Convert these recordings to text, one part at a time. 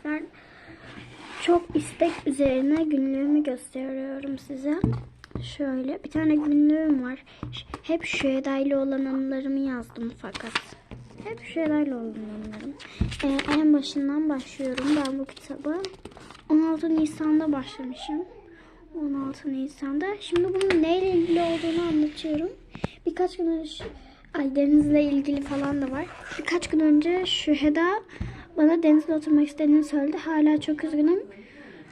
arkadaşlar. Çok istek üzerine günlüğümü gösteriyorum size. Şöyle bir tane günlüğüm var. Hep Şueda'yla olan anılarımı yazdım fakat. Hep Şueda'yla olan anılarım. Ee, en başından başlıyorum ben bu kitabı. 16 Nisan'da başlamışım. 16 Nisan'da. Şimdi bunun neyle ilgili olduğunu anlatıyorum. Birkaç gün önce ay denizle ilgili falan da var. Birkaç gün önce Şüheda bana denizde oturmak istediğini söyledi. Hala çok üzgünüm.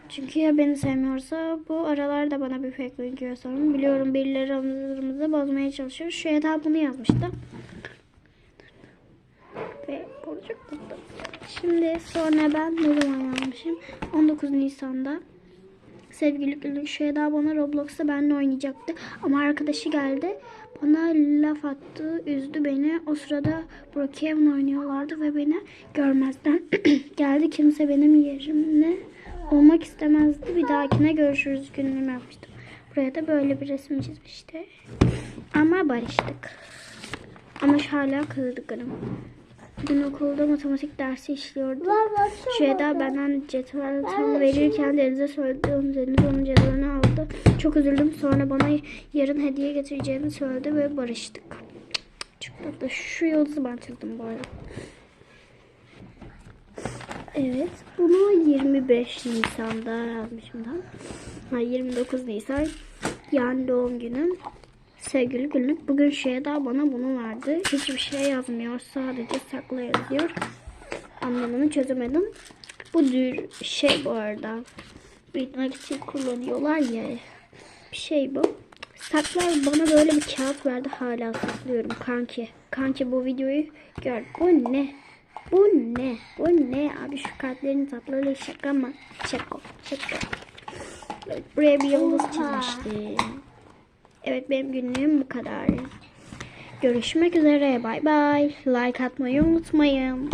Çünkü ya beni sevmiyorsa bu aralarda bana bir fake yiyor sanırım. Biliyorum birileri anılarımızı bozmaya çalışıyor. Şüheda bunu yazmıştı. Ve Burcu burada. Şimdi sonra ben ne zaman yazmışım? 19 Nisan'da. Sevgili Gülük Şüheda bana Roblox'ta benimle oynayacaktı. Ama arkadaşı geldi. Bana laf attı, üzdü beni. O sırada Brookhaven oynuyorlardı ve beni görmezden geldi. Kimse benim yerimde olmak istemezdi. Bir dahakine görüşürüz günlüğümü yapmıştım. Buraya da böyle bir resim çizmişti. Ama barıştık. Ama hala kızgınım. Bugün okulda matematik dersi işliyordu. Şüheda benden cetvel tam verirken Deniz'e söyledi. Deniz onun cetvelini aldı. Çok üzüldüm. Sonra bana yarın hediye getireceğini söyledi ve barıştık. Çok tatlı. Şu yıldızı ben çizdim bu arada. Evet. Bunu 25 Nisan'da yazmışım da. Ha, 29 Nisan. Yani doğum günüm. Sevgili günlük. Bugün Şeyda bana bunu verdi. Hiçbir şey yazmıyor. Sadece sakla yazıyor. Anlamını çözemedim. Bu şey bu arada. Bitmek için kullanıyorlar ya. Bir şey bu. Saklar bana böyle bir kağıt verdi. Hala saklıyorum kanki. Kanki bu videoyu gör. Bu ne? Bu ne? Bu ne? Abi şu kartların tatları şaka mı? Şaka. Şaka. Buraya bir yıldız çizmiştim. Evet benim günlüğüm bu kadar. Görüşmek üzere. Bay bay. Like atmayı unutmayın.